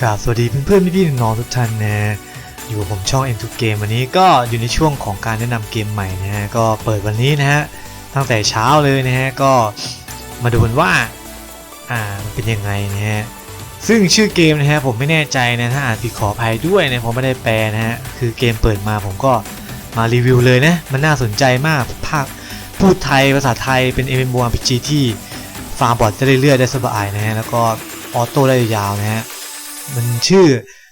กราบสวัสดีเพื่อนๆพี่ๆน้องๆทุกท่านนะอยู่กับผมช่อง M2 Game วันนี้ก็อยู่ในช่วงของการแนะนำเกมใหม่นะฮะก็เปิดวันนี้นะฮะตั้งแต่เช้าเลยนะฮะก็มาดูกันว่าอ่ามันเป็นยังไงนะฮะซึ่งชื่อเกมนะฮะผมไม่แน่ใจนะถ้าอ่านผิดขออภัยด้วยนะผมไม่ได้แปลนะฮะคือเกมเปิดมาผมก็มารีวิวเลยนะมันน่าสนใจมากภาคพูดไทยภาษาไทยเป็น MMORPG ที่ฟาร์มบอทได้เรื่อยๆได้สบายนะฮะแล้วก็ออโต้ได้ยาวนะฮะ มันชื่อ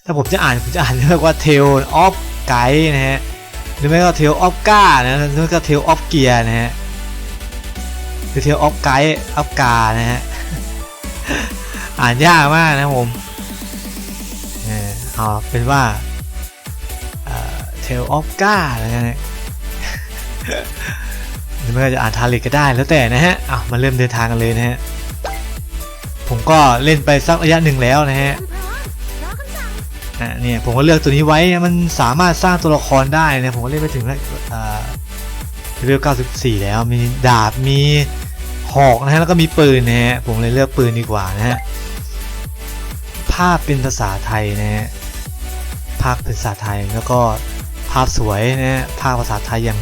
ถ้าผมจะอ่านผมจะอ่านเรียกว่า Tail of Guide นะฮะหรือไม่ก็ Tail of Ga นะหรือไม่ก็ Tail of Gear นะฮะคือ Tail of Guide of Ga นะฮะอ่านยากมากนะผมเอาเป็นว่าเอ่อ Tail of Ga แล้วกันนะหรือไม่ก็จะอ่านทาริกก็ได้แล้วแต่นะฮะอะมาเริ่มเดินทางกันเลยนะฮะ ผมก็เล่นไปสักระยะหนึ่งแล้วนะฮะ อะเนี่ยผมก็เลือกตัวนี้ไว้มันสามารถสร้างตัวละครได้นะผมก็เล่นไปถึงแล้วอ่าเลเวล94 แล้วมีดาบมีหอกนะฮะแล้วก็มีปืนนะฮะผมเลยเลือกปืนดีกว่านะฮะภาพเป็นภาษาไทยนะฮะภาพเป็นภาษาไทยแล้วก็ภาพสวยนะฮะภาพภาษาไทยอย่าง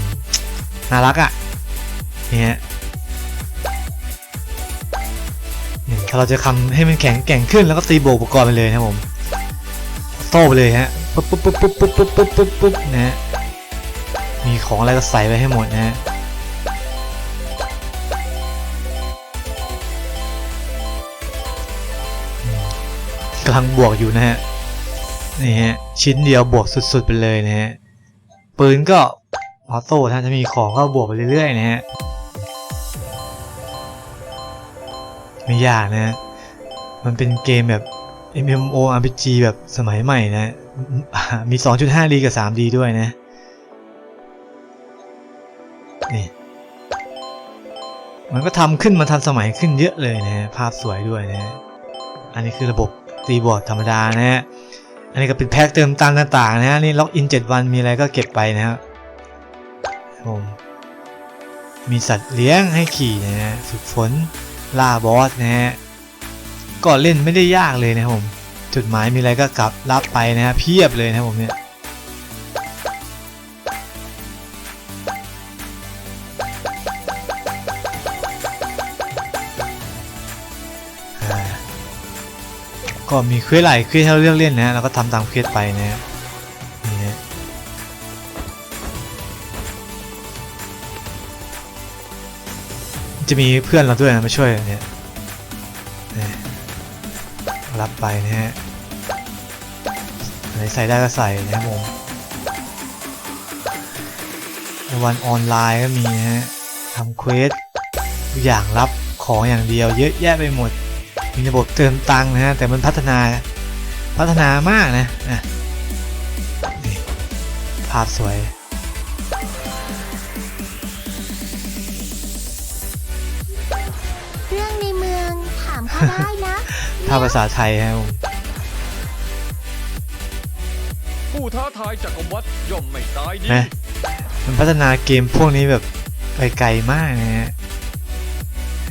น่ารักอะเนี่ยถ้าเราจะทำให้มันแข็งแกร่งขึ้นแล้วก็ตีโบกอุปกรณ์ไปเลยนะผม โต้ไปเลยฮะปุ๊บปุ๊บปุ๊บปุ๊บปุ๊บปุ๊บปุ๊บปุ๊บปุ๊บนะฮะมีของอะไรก็ใส่ไปให้หมดนะฮะกำลังบวกอยู่นะฮะนี่ฮะชิ้นเดียวบวกสุดๆไปเลยนะฮะปืนก็ออโต้ถ้าจะมีของก็บวกไปเรื่อยๆนะฮะไม่ยากนะฮะมันเป็นเกมแบบ MMORPG แบบสมัยใหม่นะ มี 2.5D กับ 3D ด้วยนะ นี่ มันก็ทำขึ้นมาทันสมัยขึ้นเยอะเลยนะฮะภาพสวยด้วยนะฮะอันนี้คือระบบตีบอร์ดธรรมดานะฮะ อันนี้ก็เป็นแพ็กเติมตังต่างๆนะฮะ นี่ล็อกอิน 7 วันมีอะไรก็เก็บไปนะครับผมมีสัตว์เลี้ยงให้ขี่นะฮะ ฝึกฝนล่าบอสนะฮะ ก็เล่นไม่ได้ยากเลยนะครับผม จุดหมายมีอะไรก็กลับรับไปนะฮะเพียบเลยนะครับผมเนี่ยก็มีเควสหลเควสให้เราเลือกเล่นนะเราก็ทำตามเควสไปนะฮะนี่ฮะจะมีเพื่อนเราด้วยนะมาช่วยเนี่ย รับไปนะฮะอะไรใส่ได้ก็ใส่นะครับผมในวันออนไลน์ก็มีนะฮะทำเควสทุกอย่างรับของอย่างเดียวเยอะแยะไปหมด มีระบบเติมตังค์นะฮะ แต่มันพัฒนาพัฒนามากนะอะนี่ภาพสวยเรื่องในเมืองถามเขาได้ นะภาพภาษาไทยครับผมผู้ท้าทายจักรวรรดิย่อมไม่ตายดีนะมันพัฒนาเกมพวกนี้แบบไปไกลมากนะฮะ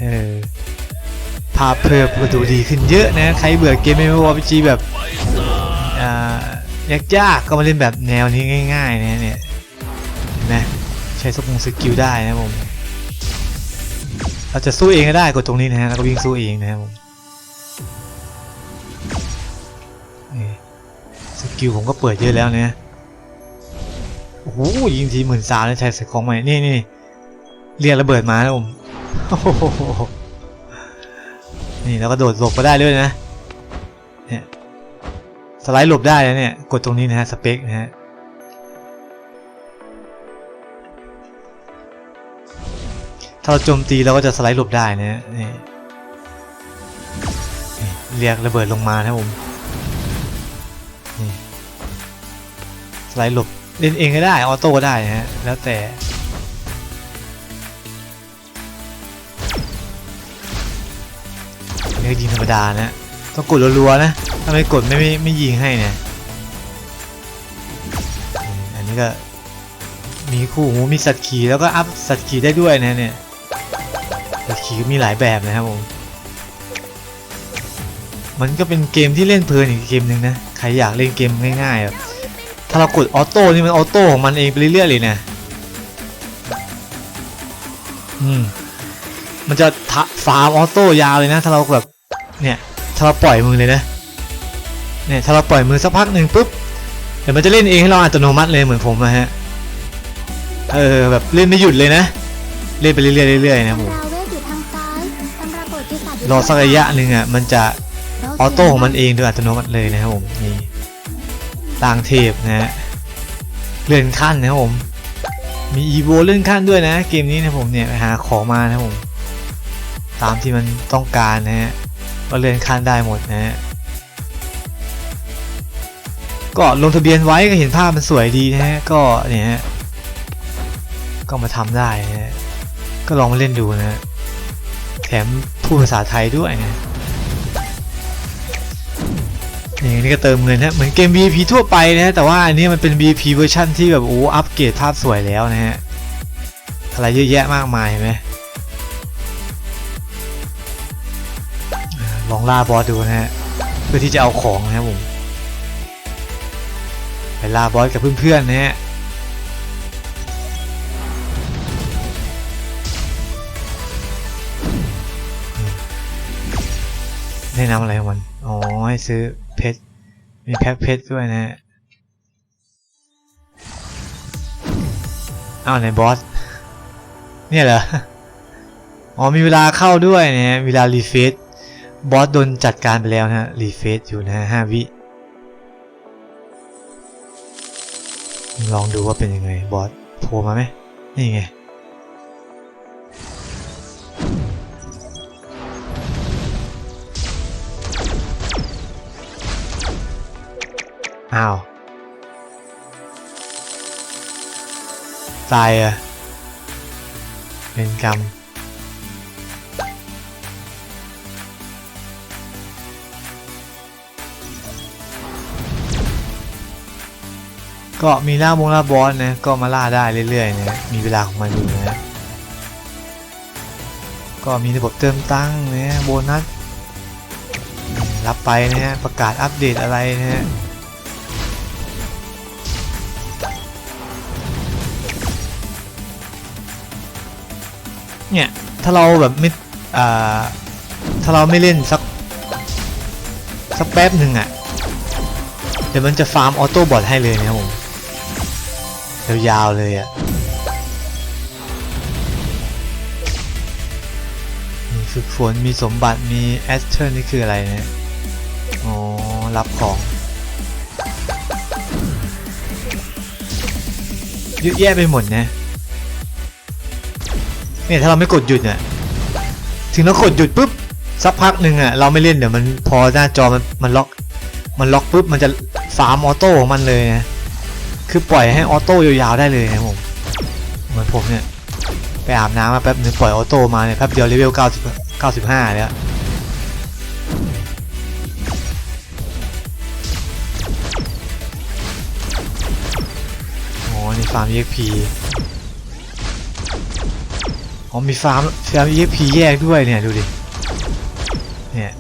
เออภาพเพิ่มก็ดูดีขึ้นเยอะนะ ใครเบื่อเกม MMORPG แบบอ่ายากๆก็มาเล่นแบบแนวนี้ง่าย ๆ นะเนี่ยเห็นไหมใช้สกุลสกิลได้นะผมเราจะสู้เองก็ได้กดตรงนี้นะฮะแล้วก็วิ่งสู้เองนะครับผมนี่ สกิลผมก็เปิดเยอะแล้วเนี่ย โอ้โหยิงทีหมื่นสามเลยใช้ส่ของใหม่ นี่นี่เรียกระเบิดมาแล้วผมนี่แล้วก็โดดหลบก็ได้ด้วยนะ เนี่ย สไลด์หลบได้นะเนี่ย กดตรงนี้นะฮะ สเปคนะฮะถ้าเราโจมตีเราก็จะสไลด์หลบได้นะฮะนี่นี่ เรียกระเบิดลงมานะครับผมนี่สไลด์หลบเล่นเองก็ได้ ออโต้ก็ได้นะฮะ แล้วแต่ นี่ก็ยิงธรรมดานะ ต้องกดรัวๆนะ ถ้าไม่กดไม่ไม่ไม่ยิงให้เนี่ยอันนี้ก็มีคู่หูมีสัตว์ขี่แล้วก็อัพสัตว์ขี่ได้ด้วยนะเนี่ยสัตว์ขี่มีหลายแบบนะครับผม มันก็เป็นเกมที่เล่นเพลินอีกเกมหนึ่งนะใครอยากเล่นเกมง่ายๆแบบถ้าเรากดออโต้นี่มันออโต้ของมันเองไปเรื่อยๆเลยนะอืมมันจะทะฟาร์มออโต้ยาวเลยนะ ถ้าเราแบบเนี่ยถ้าเราปล่อยมือเลยนะเนี่ยถ้าเราปล่อยมือสักพักหนึ่งปุ๊บเดี๋ยวมันจะเล่นเองให้เราอัตโนมัติเลยเหมือนผมนะฮะเออแบบเล่นไม่หยุดเลยนะ เล่นไปเรื่อยๆเรื่อยๆนะผมตำราเวทอยู่ทางซ้ายตำราบทที่ศาสตร์อยู่รอสักระยะหนึ่งอะมันจะเรา ออโต้ของมันเองโดยอัตโนมัติเลยนะครับผมนี่ต่างเทพนะฮะเลื่อนขั้นนะครับผม มีอีโวเลื่อนขั้นด้วยนะ เกมนี้นะผมเนี่ยไปหาของมานะผม ตามที่มันต้องการนะฮะก็เลื่อนขั้นได้หมดนะฮะก็ลงทะเบียนไว้ก็เห็นภาพมันสวยดีนะฮะก็เนี่ยฮะก็มาทำได้นะฮะก็ลองมาเล่นดูนะฮะแถมพูดภาษาไทยด้วยนะ นี่นี่ก็เติมเงินฮะเหมือนเกม VIP ทั่วไปนะฮะแต่ว่าอันนี้มันเป็น VIP เวอร์ชันที่แบบโอ้อัปเกรดภาพสวยแล้วนะฮะอะไรเยอะแยะมากมายไหมลองล่าบอสดูนะฮะเพื่อที่จะเอาของนะครับผมไปล่าบอสกับเพื่อนๆนะฮะแนะนำอะไรของมัน ให้ซื้อเพชร มีแพ็คเพชรด้วยนะฮะอ้าวไหนบอส เนี่ยเหรอ อ๋อมีเวลาเข้าด้วยนะฮะเวลารีเฟซบอสโดนจัดการไปแล้วนะฮะรีเฟซอยู่นะฮะห้าวิลองดูว่าเป็นยังไงบอสโผล่มาไหมนี่ไง อ้าว ตายอะเป็นกรรม ก็มีล่ามงล่าบอสนะ ก็มาล่าได้เรื่อยๆนะมีเวลาของมันอยู่นะ ก็มีระบบเติมตังค์นะโบนัสรับไปนะฮะ ประกาศอัปเดตอะไรนะฮะ เนี่ย ถ้าเราแบบไม่อ่าถ้าเราไม่เล่นสักสักแป๊บหนึ่งอะ่ะ เดี๋ยวมันจะฟาร์มออโต้บอทให้เลยนะครับผมยาวๆเลยอะ่ะมีฝึกฝนมีสมบัติมีแอสเทอร์นี่คืออะไรเนี่ยอ๋อรับของเยอะแยะไปหมดนะ เนี่ยถ้าเราไม่กดหยุดเนี่ยถึงเรากดหยุดปุ๊บสักพักหนึ่งอะเราไม่เล่นเดี๋ยวมันพอหน้าจอมันมันล็อก มันล็อกปุ๊บมันจะฟาร์มออโต้ของมันเลยนะคือปล่อยให้ออโต้ยาวๆได้เลยนะผมเหมือนผมเนี่ยไปอาบน้ำมาแป๊บนึงปล่อยออโต้มาเนี่ยแป๊บเดียวเลเวล90 95แล้วโอ้นี่ฟาร์ม EXP อ๋อมีฟาร์มฟาร์ม EXP แยกด้วยเนี่ย ดูดิ เนี่ย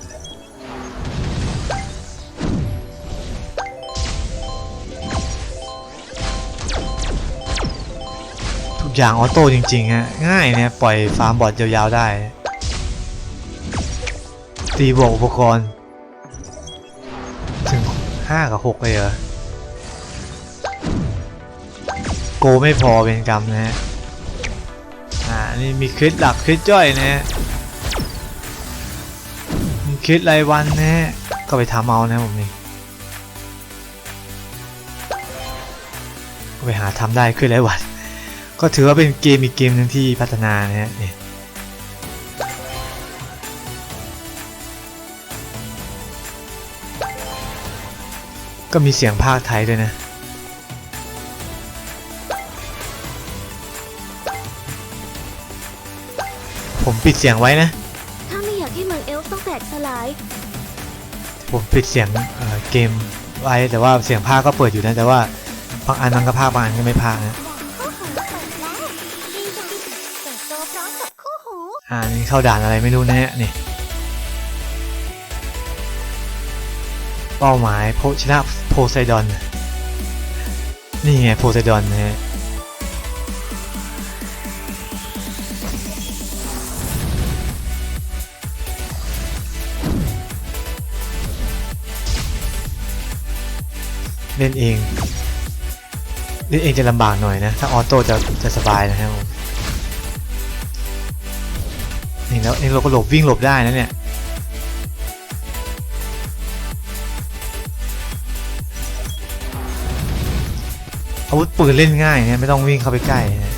ทุกอย่างออโต้จริงๆฮะ ง่ายเนี่ย ปล่อยฟาร์มบอทยาวๆได้ ตีบวกอุปกรณ์ ถึง 5 กับ 6 เลยเหรอ โกไม่พอเป็นกรรมนะฮะ นี่มีคลิปหลักคลิปย่อยนะฮะมีคลิปรายวันนะฮะก็ไปทำเอานะผมนี่ก็ไปหาทำได้คลิปรายวัน ก็ถือว่าเป็นเกมอีกเกมหนึ่งที่พัฒนานะฮะนี่ก็มีเสียงภาคไทยด้วยนะ ปิดเสียงไว้นะ ถ้าไม่อยากให้เมืองเอลฟ์ต้องแตกสลาย ผมปิดเสียงเอ่อเกมไว้แต่ว่าเสียงภาคก็เปิดอยู่นะแต่ว่าบางอันมันก็ภาคบางอันก็ไม่ภาคนะคู่หูเปิดแล้วดีจังเปิดตัวพร้อมกับคู่หู อ่านี่เข้าด่านอะไรไม่รู้นะฮะนี่ป้าหมายโพชนะโพไซดอน นี่ไงโพไซดอนนะฮะ ล่นเองเล่นเองจะลำบากหน่อยนะ ถ้าออโต้จะจะสบายนะครับนี่แล้วเองเราก็หลบวิ่งหลบได้นะเนี่ยอาวุธปืนเล่นง่ายนะไม่ต้องวิ่งเข้าไปใกล้นะ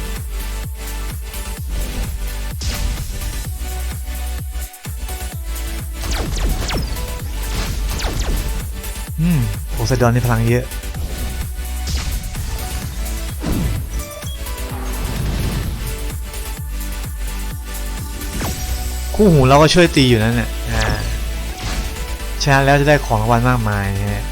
อืม ไซดอนนี่พลังเยอะ คู่หูเราก็ช่วยตีอยู่นั่นแหละชนะแล้วจะได้ของรางวัลมากมายนะฮะ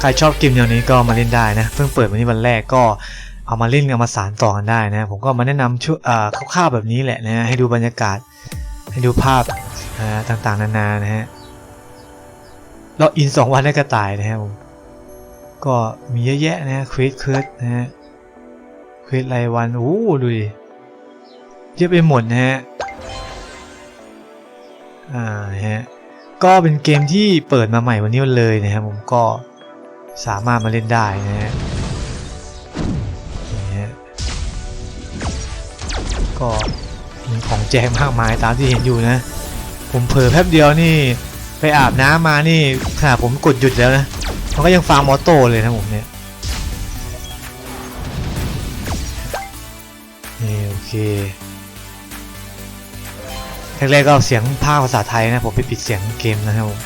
ใครชอบเกมแนวนี้ก็มาเล่นได้นะ เพิ่งเปิดวันนี้วันแรกก็ เอามาเล่นเอามาสานต่อกันได้นะผมก็มาแนะนำชุดอ่าคร่าวๆแบบนี้แหละนะให้ดูบรรยากาศให้ดูภาพต่างๆนานานะฮะเราอินสองวันได้กระต่ายนะครับผมก็มีเยอะแยะนะเควสเคิร์ดนะฮะเควสรายวันโอ้ดูดิเยอะไปหมดนะฮะอ่าฮะก็เป็นเกมที่เปิดมาใหม่วันนี้เลยนะครับผมก็สามารถมาเล่นได้นะฮะ ก็มีของแจกมากมายตามที่เห็นอยู่นะ ผมเผลอแป๊บเดียวนี่ไปอาบน้ำมานี่ขนาดผมกดหยุดแล้วนะมันก็ยังฟาร์มออโต้เลยนะผมเนี่ยนี่โอเคแรกๆก็เสียงภาคภาษาไทยนะผมไปปิดเสียงเกมนะครับผม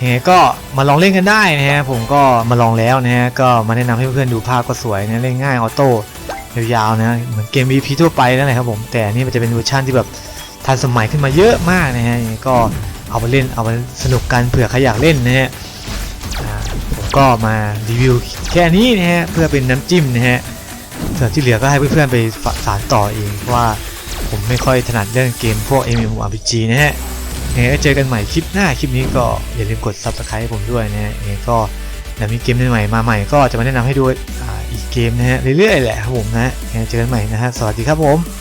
ยังไงก็มาลองเล่นกันได้นะฮะผมก็มาลองแล้วนะฮะก็มาแนะนำให้เพื่อนๆดูภาพก็สวยนะเล่นง่ายออโต้ ยาวๆนะเหมือนเกม VP ทั่วไปนั่นแหละครับผมแต่นี่มันจะเป็นเวอร์ชันที่แบบทันสมัยขึ้นมาเยอะมากนะฮะก็เอาไปเล่นเอาไปสนุกกันเผื่อใครอยากเล่นนะฮะผมก็มารีวิวแค่นี้นะฮะเพื่อเป็นน้ำจิ้มนะฮะส่วนที่เหลือก็ให้เพื่อนๆไปฝสานต่อเองเพราะว่าผมไม่ค่อยถนัดเรื่องเกมพวก MMORPG นะฮะยังไงก็เจอกันใหม่คลิปหน้าคลิปนี้ก็อย่าลืมกด Subscribe ให้ผมด้วยนะฮะยังไงก็เดี๋ยวมีเกมใหม่ๆมาใหม่ก็จะมาแนะนำให้ดู เกมนะฮะเรื่อยๆแหละครับผมนะเจอกันใหม่นะฮะสวัสดีครับผม